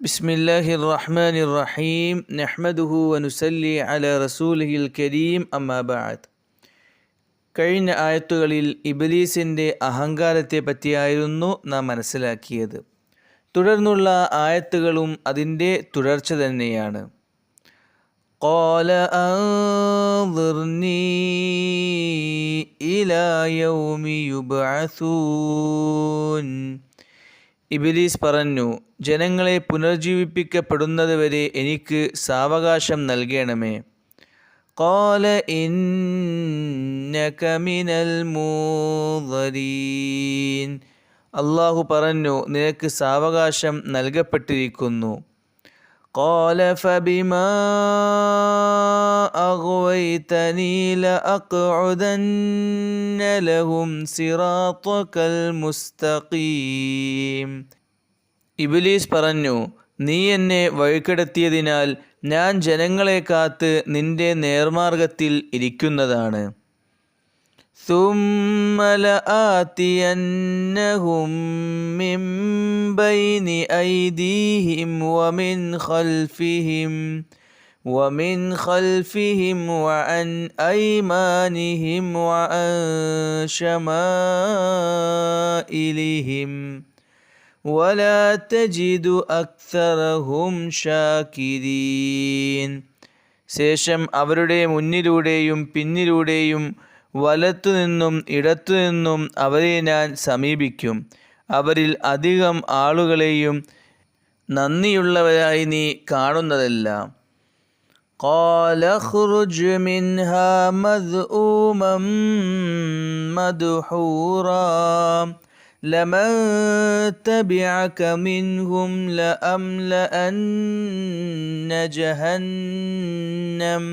بسم الله الرحمن الرحيم نحمده ونسلي على رسوله الكريم أما بعد കഴിഞ്ഞ ആയത്തുകളിൽ ഇബലീസിൻ്റെ അഹങ്കാരത്തെ പറ്റിയായിരുന്നു നാം മനസ്സിലാക്കിയത് തുടർന്നുള്ള ആയത്തുകളും അതിൻ്റെ തുടർച്ച തന്നെയാണ് قال أنظرني إلى يوم يبعثون ഇബിലീസ് പറഞ്ഞു ജനങ്ങളെ പുനർജീവിപ്പിക്കപ്പെടുന്നത് വരെ എനിക്ക് സാവകാശം നൽകണമേ قال إنك من المنظرين അള്ളാഹു പറഞ്ഞു നിനക്ക് സാവകാശം നൽകപ്പെട്ടിരിക്കുന്നു قال فبما أغويتني لأقعدن لهم صراطك المستقيم ഇബിലീസ് പറഞ്ഞു നീ എന്നെ വഴിക്കെടുത്തിയതിനാൽ ഞാൻ ജനങ്ങളെ കാത്ത് നിന്റെ നേർമാർഗത്തിൽ ഇരിക്കുന്നതാണ് ثم لآتينهم من بين أيديهم ومن خلفهم ومن خلفهم وعن أيمانهم وعن شمائلهم ولا تجد أكثرهم شاكرين ശേഷം അവരുടെ മുന്നിലൂടെയും പിന്നിലൂടെയും വലത്തുനിന്നും ഇടത്തുനിന്നും അവരെ ഞാൻ സമീപിക്കും അവരിൽ അധികം ആളുകളെയും നന്ദിയുള്ളവരായി നീ കാണുന്നതല്ല قال اخرج منها مذءوما مدحورا لمن تبعك منهم لأملأن جهنم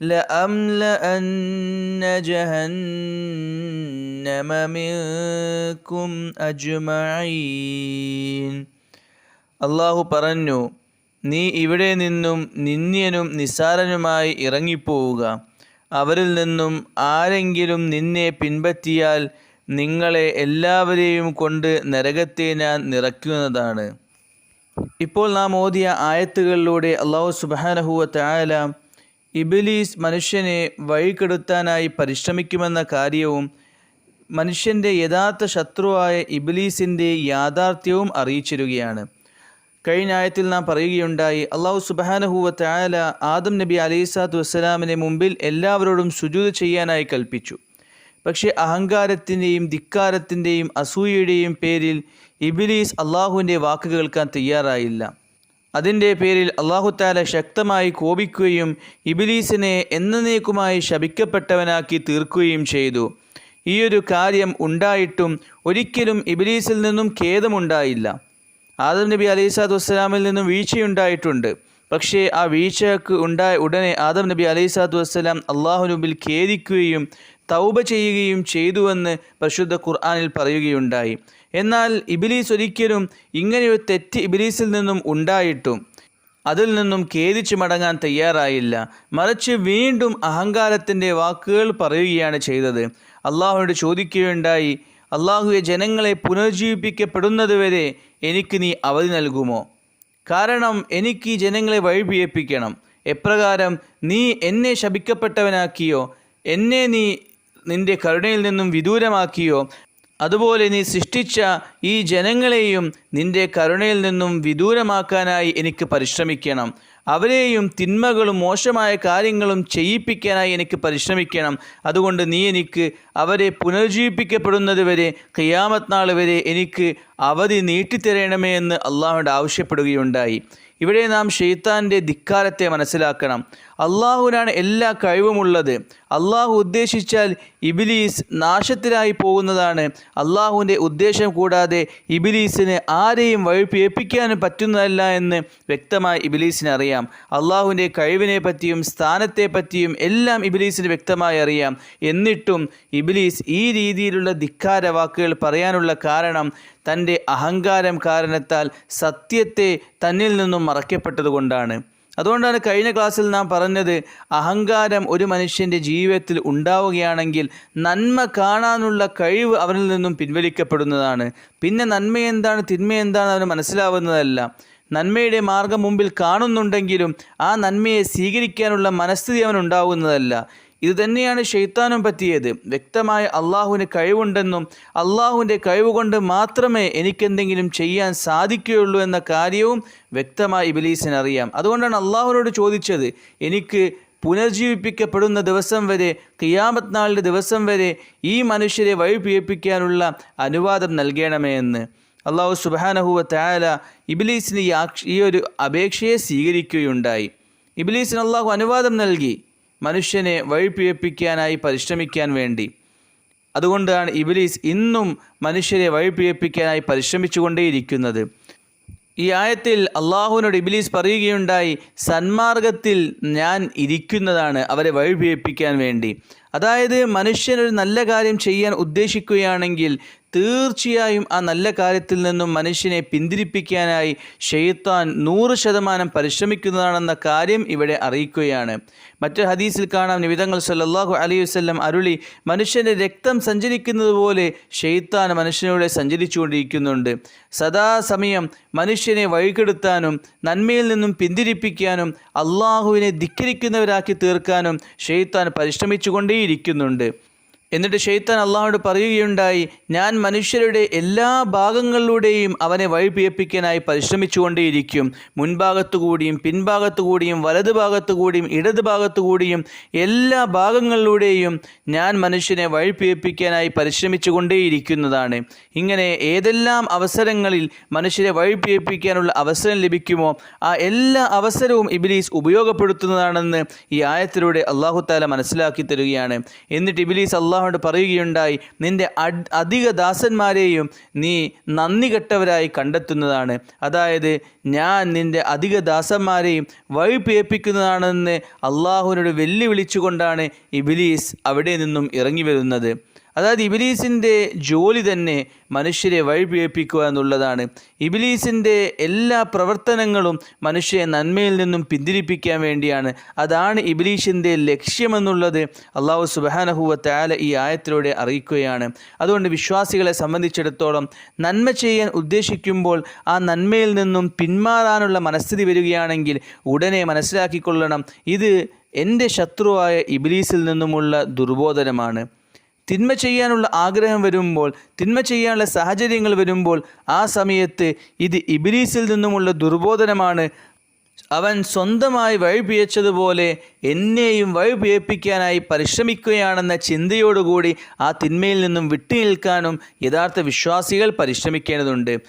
لأملأن جهنم منكم أجمعين അള്ളാഹു പറഞ്ഞു നീ ഇവിടെ നിന്നും നിന്ദ്യനും നിസ്സാരനുമായി ഇറങ്ങിപ്പോവുക അവരിൽ നിന്നും ആരെങ്കിലും നിന്നെ പിൻപറ്റിയാൽ നിങ്ങളെ എല്ലാവരെയും കൊണ്ട് നരകത്തെ ഞാൻ നിറയ്ക്കുന്നതാണ് ഇപ്പോൾ നാം ഓതിയ ആയത്തുകളിലൂടെ അള്ളാഹു സുബാനഹുവ തായാല ഇബിലീസ് മനുഷ്യനെ വഴികെടുത്താനായി പരിശ്രമിക്കുമെന്ന കാര്യവും മനുഷ്യന്റെ യഥാർത്ഥ ശത്രുവായ ഇബിലീസിന്റെ യാഥാർത്ഥ്യവും അറിയിച്ചിരുകയാണ്. കഴിഞ്ഞ ആയത്തിൽ നാം പറയുകയുണ്ടായി അള്ളാഹു സുബാനഹുവ തായാല ആദം നബി അലൈസാത്തു വസ്സലാമിനെ മുമ്പിൽ എല്ലാവരോടും സുജൂത് ചെയ്യാനായി കൽപ്പിച്ചു. പക്ഷേ അഹങ്കാരത്തിന്റെയും ധിക്കാരത്തിന്റെയും അസൂയയുടെയും പേരിൽ ഇബിലീസ് അള്ളാഹുവിന്റെ വാക്ക് കേൾക്കാൻ തയ്യാറായില്ല. അതിന്റെ പേരിൽ അള്ളാഹുത്താല ശക്തമായി കോപിക്കുകയും ഇബിലീസിനെ എന്നേക്കുമായി ശപിക്കപ്പെട്ടവനാക്കി തീർക്കുകയും ചെയ്തു. ഈയൊരു കാര്യം ഉണ്ടായിട്ടും ഒരിക്കലും ഇബിലീസിൽ നിന്നും ഖേദമുണ്ടായില്ല. ആദം നബി അലൈസാദ് വസ്സലാമിൽ നിന്നും വീഴ്ചയുണ്ടായിട്ടുണ്ട്. പക്ഷേ ആ വീഴ്ചക്ക് ഉണ്ടായ ഉടനെ ആദം നബി അലൈസാദ് വസ്സലാം അള്ളാഹുനുബിൽ ഖേദിക്കുകയും തൗബ ചെയ്യുകയും ചെയ്തുവെന്ന് പരിശുദ്ധ ഖുർആാനിൽ പറയുകയുണ്ടായി. എന്നാൽ ഇബിലീസ് ഒരിക്കലും ഇങ്ങനെയൊരു തെറ്റ് ഇബിലീസിൽ നിന്നും ഉണ്ടായിട്ടും അതിൽ നിന്നും ഖേദിച്ചു മടങ്ങാൻ തയ്യാറായില്ല. മറിച്ച് വീണ്ടും അഹങ്കാരത്തിന്റെ വാക്കുകൾ പറയുകയാണ് ചെയ്തത്. അള്ളാഹുവിനോട് ചോദിക്കുകയുണ്ടായി അള്ളാഹുവെ ജനങ്ങളെ പുനർജീവിപ്പിക്കപ്പെടുന്നതുവരെ എനിക്ക് നീ അവധി നൽകുമോ? കാരണം എനിക്ക് ജനങ്ങളെ വഴിപിയപ്പിക്കണം എപ്രകാരം നീ എന്നെ ശപിക്കപ്പെട്ടവനാക്കിയോ എന്നെ നീ നിന്റെ കരുണയിൽ നിന്നും വിദൂരമാക്കിയോ അതുപോലെ നീ സൃഷ്ടിച്ച ഈ ജനങ്ങളെയും നിന്റെ കരുണയിൽ നിന്നും വിദൂരമാക്കാനായി എനിക്ക് പരിശ്രമിക്കണം. അവരെയും തിന്മകളും മോശമായ കാര്യങ്ങളും ചെയ്യിപ്പിക്കാനായി എനിക്ക് പരിശ്രമിക്കണം. അതുകൊണ്ട് നീ എനിക്ക് അവരെ പുനർജീവിപ്പിക്കപ്പെടുന്നത് വരെ ഖിയാമത്ത് നാൾ വരെ എനിക്ക് അവധി നീട്ടിത്തരണമേ എന്ന് അള്ളാഹുവിന്റെ ആവശ്യപ്പെടുകയുണ്ടായി. ഇവിടെ നാം ഷെയ്ത്താന്റെ ധിക്കാരത്തെ മനസ്സിലാക്കണം. അള്ളാഹുവിനാണ് എല്ലാ കഴിവുമുള്ളത്. അള്ളാഹു ഉദ്ദേശിച്ചാൽ ഇബിലീസ് നാശത്തിലായി പോകുന്നതാണ്. അള്ളാഹുവിന്റെ ഉദ്ദേശം കൂടാതെ ഇബിലീസിന് ആരെയും വഴിപ്പിയപ്പിക്കാനും പറ്റുന്നതല്ല എന്ന് വ്യക്തമായി ഇബിലീസിന് അറിയാം. അള്ളാഹുവിന്റെ കഴിവിനെ പറ്റിയും സ്ഥാനത്തെ പറ്റിയും എല്ലാം ഇബിലീസിന് വ്യക്തമായി അറിയാം. എന്നിട്ടും ഇബിലീസ് ഈ രീതിയിലുള്ള ധിക്കാര വാക്കുകൾ പറയാനുള്ള കാരണം തന്റെ അഹങ്കാരം കാരണത്താൽ സത്യത്തെ തന്നിൽ നിന്നും മറക്കപ്പെട്ടതുകൊണ്ടാണ് അതുകൊണ്ടാണ് കഴിഞ്ഞ ക്ലാസ്സിൽ നാം പറഞ്ഞത് അഹങ്കാരം ഒരു മനുഷ്യന്റെ ജീവിതത്തിൽ ഉണ്ടാവുകയാണെങ്കിൽ നന്മ കാണാനുള്ള കഴിവ് അവനിൽ നിന്നും പിൻവലിക്കപ്പെടുന്നതാണ്. പിന്നെ നന്മ എന്താണ് തിന്മ എന്താണ് അവന് മനസ്സിലാവുന്നതല്ല. നന്മയുടെ മാർഗം മുമ്പിൽ കാണുന്നുണ്ടെങ്കിലും ആ നന്മയെ സ്വീകരിക്കാനുള്ള മനസ്ഥിതി അവനുണ്ടാവുന്നതല്ല. ഇത് തന്നെയാണ് ഷെയ്ത്താനും പറ്റിയത്. വ്യക്തമായ അള്ളാഹുവിന് കഴിവുണ്ടെന്നും അള്ളാഹുവിന്റെ കഴിവുകൊണ്ട് മാത്രമേ എനിക്കെന്തെങ്കിലും ചെയ്യാൻ സാധിക്കുകയുള്ളൂ എന്ന കാര്യവും വ്യക്തമായി ഇബിലീസിന് അറിയാം അതുകൊണ്ടാണ് അള്ളാഹുവിനോട് ചോദിച്ചത് എനിക്ക് പുനർജീവിപ്പിക്കപ്പെടുന്ന ദിവസം വരെ ഖിയാമത്ത് നാളിന്റെ ദിവസം വരെ ഈ മനുഷ്യരെ വഴിപിയപ്പിക്കാനുള്ള അനുവാദം നൽകണമേ എന്ന്. അള്ളാഹു സുബാനഹുവ തായാല ഇബിലീസിന് ഈ ഒരു അപേക്ഷയെ സ്വീകരിക്കുകയുണ്ടായി. ഇബിലീസിന് അള്ളാഹു അനുവാദം നൽകി. മനുഷ്യനെ വഴിപിയപ്പിക്കാനായി പരിശ്രമിക്കാൻ വേണ്ടി. അതുകൊണ്ടാണ് ഇബിലീസ് ഇന്നും മനുഷ്യരെ വഴിപിയപ്പിക്കാനായി പരിശ്രമിച്ചുകൊണ്ടേയിരിക്കുന്നത്. ഈ ആയത്തിൽ അള്ളാഹുവിനോട് ഇബിലീസ് പറയുകയുണ്ടായി സന്മാർഗത്തിൽ ഞാൻ ഇരിക്കുന്നതാണ് അവരെ വഴിപിയപ്പിക്കാൻ വേണ്ടി. അതായത് മനുഷ്യനൊരു നല്ല കാര്യം ചെയ്യാൻ ഉദ്ദേശിക്കുകയാണെങ്കിൽ തീർച്ചയായും ആ നല്ല കാര്യത്തിൽ നിന്നും മനുഷ്യനെ പിന്തിരിപ്പിക്കാനായി ഷെയ്ത്താൻ നൂറ് ശതമാനം പരിശ്രമിക്കുന്നതാണെന്ന കാര്യം ഇവിടെ അറിയിക്കുകയാണ്. മറ്റു ഹദീസിൽ കാണാം നിവിധങ്ങൾ സല്ലാഹു അലൈഹി വസല്ലം അരുളി മനുഷ്യന്റെ രക്തം സഞ്ചരിക്കുന്നത് പോലെ ഷെയ്ത്താൻ മനുഷ്യനോടെ സഞ്ചരിച്ചുകൊണ്ടിരിക്കുന്നുണ്ട്. സദാസമയം മനുഷ്യനെ വഴികെടുത്താനും നന്മയിൽ നിന്നും പിന്തിരിപ്പിക്കാനും അള്ളാഹുവിനെ ധിക്കരിക്കുന്നവരാക്കി തീർക്കാനും ഷെയ്ത്താൻ പരിശ്രമിച്ചുകൊണ്ടേയിരിക്കുന്നുണ്ട്. എന്നിട്ട് ഷെയ്ത്താൻ അള്ളാഹോട് പറയുകയുണ്ടായി ഞാൻ മനുഷ്യരുടെ എല്ലാ ഭാഗങ്ങളിലൂടെയും അവനെ വഴിപിയപ്പിക്കാനായി പരിശ്രമിച്ചുകൊണ്ടേയിരിക്കും. മുൻഭാഗത്തുകൂടിയും പിൻഭാഗത്തുകൂടിയും വലതു ഭാഗത്തുകൂടിയും ഇടത് ഭാഗത്തുകൂടിയും എല്ലാ ഭാഗങ്ങളിലൂടെയും ഞാൻ മനുഷ്യനെ വഴിപിയപ്പിക്കാനായി പരിശ്രമിച്ചുകൊണ്ടേയിരിക്കുന്നതാണ്. ഇങ്ങനെ ഏതെല്ലാം അവസരങ്ങളിൽ മനുഷ്യരെ വഴിപിയപ്പിക്കാനുള്ള അവസരം ലഭിക്കുമോ ആ എല്ലാ അവസരവും ഇബിലീസ് ഉപയോഗപ്പെടുത്തുന്നതാണെന്ന് ഈ ആയത്തിലൂടെ അള്ളാഹുത്താല മനസ്സിലാക്കി തരികയാണ്. എന്നിട്ട് ഇബിലീസ് അള്ളാഹുയോട് പറയുകയുണ്ടായി നിന്റെ അധിക ദാസന്മാരെയും നീ നന്ദി കെട്ടവരായി കണ്ടെത്തുന്നതാണ്. അതായത് ഞാൻ നിന്റെ അധിക ദാസന്മാരെയും വഴിപിയപ്പിക്കുന്നതാണെന്ന് അള്ളാഹുവിനോട് വെല്ലുവിളിച്ചുകൊണ്ടാണ് ഇബിലീസ് അവിടെ നിന്നും ഇറങ്ങി വരുന്നത്. അതായത് ഇബിലീസിന്റെ ജോലി തന്നെ മനുഷ്യരെ വഴിപിഴപ്പിക്കുക എന്നുള്ളതാണ്. ഇബിലീസിന്റെ എല്ലാ പ്രവർത്തനങ്ങളും മനുഷ്യരെ നന്മയിൽ നിന്നും പിന്തിരിപ്പിക്കാൻ വേണ്ടിയാണ്. അതാണ് ഇബിലീസിന്റെ ലക്ഷ്യമെന്നുള്ളത് അള്ളാഹു സുബാനഹുവ താല ഈ ആയത്തിലൂടെ അറിയിക്കുകയാണ്. അതുകൊണ്ട് വിശ്വാസികളെ സംബന്ധിച്ചിടത്തോളം നന്മ ചെയ്യാൻ ഉദ്ദേശിക്കുമ്പോൾ ആ നന്മയിൽ നിന്നും പിന്മാറാനുള്ള മനസ്ഥിതി വരികയാണെങ്കിൽ ഉടനെ മനസ്സിലാക്കിക്കൊള്ളണം. ഇത് എന്റെ ശത്രുവായ ഇബിലീസിൽ നിന്നുമുള്ള ദുർബോധനമാണ്. തിന്മ ചെയ്യാനുള്ള ആഗ്രഹം വരുമ്പോൾ തിന്മ ചെയ്യാനുള്ള സാഹചര്യങ്ങൾ വരുമ്പോൾ ആ സമയത്ത് ഇത് ഇബിലീസിൽ നിന്നുമുള്ള ദുർബോധനമാണ്. അവൻ സ്വന്തമായി വഴിപിയച്ചതുപോലെ എന്നെയും വഴിപിയപ്പിക്കാനായി പരിശ്രമിക്കുകയാണെന്ന ചിന്തയോടുകൂടി ആ തിന്മയിൽ നിന്നും വിട്ടുനിൽക്കാനും യഥാർത്ഥ വിശ്വാസികൾ പരിശ്രമിക്കേണ്ടതുണ്ട്.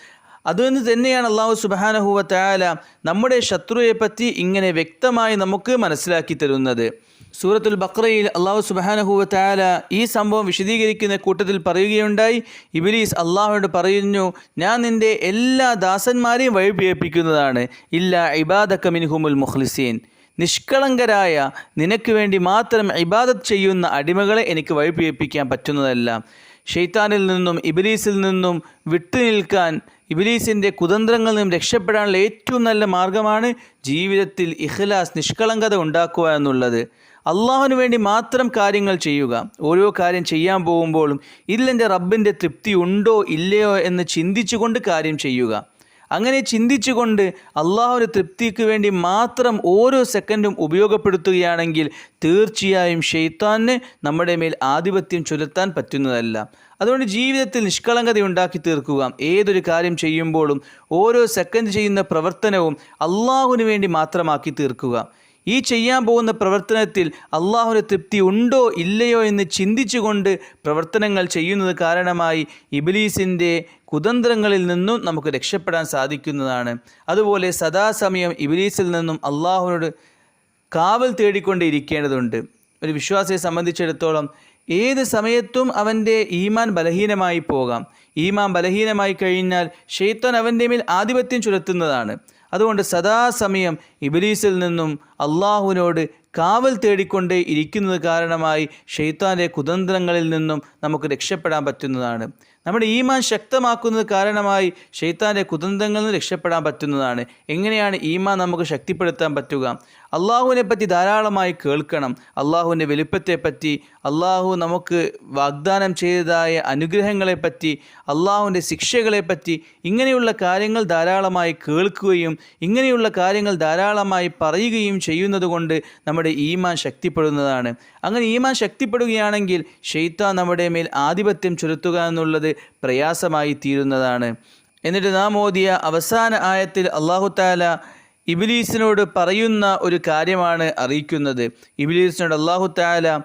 അതുകൊണ്ട് തന്നെയാണ് അള്ളാഹു സുബാനഹുവ തായാല നമ്മുടെ ശത്രുവെപ്പറ്റി ഇങ്ങനെ വ്യക്തമായി നമുക്ക് മനസ്സിലാക്കി തരുന്നത്. സൂറത്തുൽ ബക്രയിൽ അള്ളാഹു സുബാനഹുവ തായാല ഈ സംഭവം വിശദീകരിക്കുന്ന കൂട്ടത്തിൽ പറയുകയുണ്ടായി. ഇബിലീസ് അള്ളാഹുവിനോട് പറയുന്നു ഞാൻ നിന്റെ എല്ലാ ദാസന്മാരെയും വഴിപിയപ്പിക്കുന്നതാണ് ഇല്ല ഇബാദക്ക മിൻഹുമുൽ മുഖ്ലിസീൻ. നിഷ്കളങ്കരായ നിനക്ക് വേണ്ടി മാത്രം ഇബാദത്ത് ചെയ്യുന്ന അടിമകളെ എനിക്ക് വഴിപിയപ്പിക്കാൻ പറ്റുന്നതല്ല. ഷെയ്ത്താനിൽ നിന്നും ഇബിലീസിൽ നിന്നും വിട്ടുനിൽക്കാൻ ഇബിലീസിന്റെ കുതന്ത്രങ്ങളിൽ നിന്നും രക്ഷപ്പെടാനുള്ള ഏറ്റവും നല്ല മാർഗമാണ് ജീവിതത്തിൽ ഇഖ്ലാസ് നിഷ്കളങ്കത ഉണ്ടാക്കുക എന്നുള്ളത്. അള്ളാഹുവിന് വേണ്ടി മാത്രം കാര്യങ്ങൾ ചെയ്യുക. ഓരോ കാര്യം ചെയ്യാൻ പോകുമ്പോഴും ഇതിലെന്റെ റബ്ബിന്റെ തൃപ്തി ഉണ്ടോ ഇല്ലയോ എന്ന് ചിന്തിച്ചുകൊണ്ട് കാര്യം ചെയ്യുക. അങ്ങനെ ചിന്തിച്ചുകൊണ്ട് അള്ളാഹുവിന്റെ തൃപ്തിക്ക് വേണ്ടി മാത്രം ഓരോ സെക്കൻഡും ഉപയോഗപ്പെടുത്തുകയാണെങ്കിൽ തീർച്ചയായും ഷെയ്ത്താന് നമ്മുടെ മേൽ ആധിപത്യം ചുലത്താൻ പറ്റുന്നതല്ല. അതുകൊണ്ട് ജീവിതത്തിൽ നിഷ്കളങ്കത ഉണ്ടാക്കി തീർക്കുക. ഏതൊരു കാര്യം ചെയ്യുമ്പോഴും ഓരോ സെക്കൻഡ് ചെയ്യുന്ന പ്രവർത്തനവും അള്ളാഹുവിന് വേണ്ടി മാത്രമാക്കി തീർക്കുക. ഈ ചെയ്യാൻ പോകുന്ന പ്രവർത്തനത്തിൽ അള്ളാഹുവിന് തൃപ്തി ഉണ്ടോ ഇല്ലയോ എന്ന് ചിന്തിച്ചുകൊണ്ട് പ്രവർത്തനങ്ങൾ ചെയ്യുന്നത് കാരണമായി ഇബിലീസിന്റെ കുതന്ത്രങ്ങളിൽ നിന്നും നമുക്ക് രക്ഷപ്പെടാൻ സാധിക്കുന്നതാണ്. അതുപോലെ സദാസമയം ഇബിലീസിൽ നിന്നും അള്ളാഹുവിനോട് കാവൽ തേടിക്കൊണ്ടിരിക്കേണ്ടതുണ്ട്. ഒരു വിശ്വാസിയെ സംബന്ധിച്ചിടത്തോളം ഏത് സമയത്തും അവന്റെ ഈമാൻ ബലഹീനമായി പോകാം. ഈമാൻ ബലഹീനമായി കഴിഞ്ഞാൽ ഷെയ്ത്താൻ അവന്റെ മേൽ ആധിപത്യം ചുലത്തുന്നതാണ് അതുകൊണ്ട് സദാസമയം ഇബിലീസിൽ നിന്നും അള്ളാഹുവിനോട് കാവൽ തേടിക്കൊണ്ട് ഇരിക്കുന്നത് കാരണമായി ഷെയ്ത്താന്റെ കുതന്ത്രങ്ങളിൽ നിന്നും നമുക്ക് രക്ഷപ്പെടാൻ പറ്റുന്നതാണ്. നമ്മുടെ ഈമാൻ ശക്തമാക്കുന്നത് കാരണമായി ഷെയ്ത്താന്റെ കുതന്ത്രങ്ങളിൽ നിന്ന് രക്ഷപ്പെടാൻ പറ്റുന്നതാണ്. എങ്ങനെയാണ് ഈമാൻ നമുക്ക് ശക്തിപ്പെടുത്താൻ പറ്റുക? അള്ളാഹുവിനെ പറ്റി ധാരാളമായി കേൾക്കണം. അള്ളാഹുവിന്റെ വലുപ്പത്തെപ്പറ്റി അള്ളാഹു നമുക്ക് വാഗ്ദാനം ചെയ്തതായ അനുഗ്രഹങ്ങളെപ്പറ്റി അള്ളാഹുവിന്റെ ശിക്ഷകളെപ്പറ്റി ഇങ്ങനെയുള്ള കാര്യങ്ങൾ ധാരാളമായി കേൾക്കുകയും ഇങ്ങനെയുള്ള കാര്യങ്ങൾ ധാരാളമായി പറയുകയും ചെയ്യുന്നതുകൊണ്ട് നമ്മുടെ ഈമാൻ ശക്തിപ്പെടുന്നതാണ്. അങ്ങനെ ഈമാൻ ശക്തിപ്പെടുകയാണെങ്കിൽ ഷെയ്ത്താൻ നമ്മുടെ മേൽ ആധിപത്യം ചെലുത്തുക എന്നുള്ളത് പ്രയാസമായി തീരുന്നതാണ് എന്നിട്ട് നാം ഓതിയ അവസാന ആയത്തിൽ അള്ളാഹു താല ഇബിലീസിനോട് പറയുന്ന ഒരു കാര്യമാണ് അറിയിക്കുന്നത്. ഇബിലീസിനോട് അള്ളാഹു താല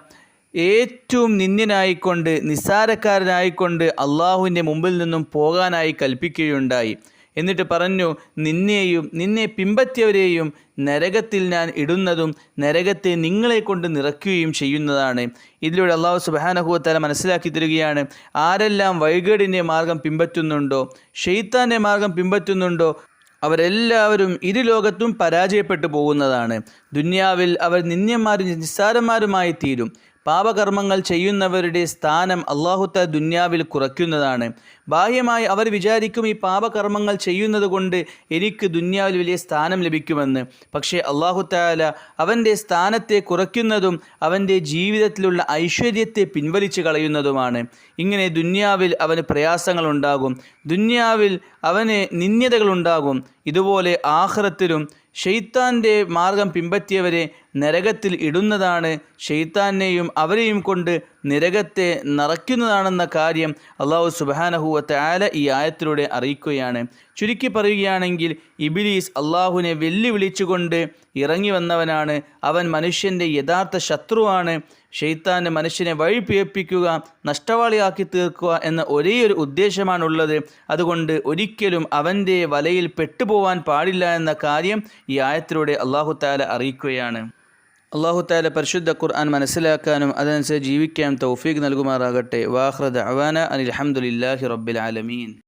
ഏറ്റവും നിന്ദ്യനായിക്കൊണ്ട് നിസ്സാരക്കാരനായിക്കൊണ്ട് അള്ളാഹുവിന്റെ മുമ്പിൽ നിന്നും പോകാനായി കൽപ്പിക്കുകയുണ്ടായി. എന്നിട്ട് പറഞ്ഞു നിന്നെയും നിന്നെ പിമ്പറ്റിയവരെയും നരകത്തിൽ ഞാൻ ഇടുന്നതും നരകത്തെ നിങ്ങളെ കൊണ്ട് നിറയ്ക്കുകയും ചെയ്യുന്നതാണ്. ഇതിലൂടെ അള്ളാഹു സുബാനഹുവത്തല മനസ്സിലാക്കി തരികയാണ് ആരെല്ലാം വൈകേടിന്റെ മാർഗം പിമ്പറ്റുന്നുണ്ടോ ഷെയ്ത്താന്റെ മാർഗം പിമ്പറ്റുന്നുണ്ടോ അവരെല്ലാവരും ഇരു ലോകത്തും പരാജയപ്പെട്ടു പോകുന്നതാണ്. ദുന്യാവിൽ അവർ നിന്യന്മാരും നിസ്സാരന്മാരുമായി തീരും പാപകർമ്മങ്ങൾ ചെയ്യുന്നവരുടെ സ്ഥാനം അള്ളാഹുത്ത ദുന്യാവിൽ കുറയ്ക്കുന്നതാണ്. ബാഹ്യമായി അവർ വിചാരിക്കും ഈ പാപകർമ്മങ്ങൾ ചെയ്യുന്നത് കൊണ്ട് എനിക്ക് ദുന്യാവിൽ വലിയ സ്ഥാനം ലഭിക്കുമെന്ന്. പക്ഷേ അള്ളാഹുത്താല അവന്റെ സ്ഥാനത്തെ കുറയ്ക്കുന്നതും അവന്റെ ജീവിതത്തിലുള്ള ഐശ്വര്യത്തെ പിൻവലിച്ചു കളയുന്നതുമാണ്. ഇങ്ങനെ ദുന്യാവിൽ അവന് പ്രയാസങ്ങളുണ്ടാകും ദുന്യാവിൽ അവന് നിന്ദ്യതകളുണ്ടാകും ഇതുപോലെ ആഹ്റത്തിലും ഷെയ്ത്താന്റെ മാർഗം പിൻപറ്റിയവരെ നരകത്തിൽ ഇടുന്നതാണ്. ഷെയ്ത്താനെയും അവരെയും കൊണ്ട് നരകത്തെ നിറയ്ക്കുന്നതാണെന്ന കാര്യം അള്ളാഹു സുബാനഹുവത്തെ ആല ഈ ആയത്തിലൂടെ അറിയിക്കുകയാണ്. ചുരുക്കി പറയുകയാണെങ്കിൽ ഇബിലീസ് അള്ളാഹുവിനെ വെല്ലുവിളിച്ചുകൊണ്ട് ഇറങ്ങി വന്നവനാണ്. അവൻ മനുഷ്യന്റെ യഥാർത്ഥ ശത്രുവാണ്. ഷെയ്ത്താന്റെ മനുഷ്യനെ വഴി പിയപ്പിക്കുക നഷ്ടവാളിയാക്കി തീർക്കുക എന്ന ഒരേ ഒരു ഉദ്ദേശമാണുള്ളത്. അതുകൊണ്ട് ഒരിക്കലും അവന്റെ വലയിൽ പെട്ടുപോവാൻ പാടില്ല എന്ന കാര്യം ഈ ആയത്തിലൂടെ അള്ളാഹു താല അറിയിക്കുകയാണ്. അള്ളാഹു താല പരിശുദ്ധ ഖുർആൻ മനസ്സിലാക്കാനും അതനുസരിച്ച് ജീവിക്കാനും തൗഫീഖ് നൽകുമാറാകട്ടെ. വാഹ്റദ് അവാന അനിൽ അഹമ്മദില്ലാഹി റബ്ബിൽ ആലമീൻ.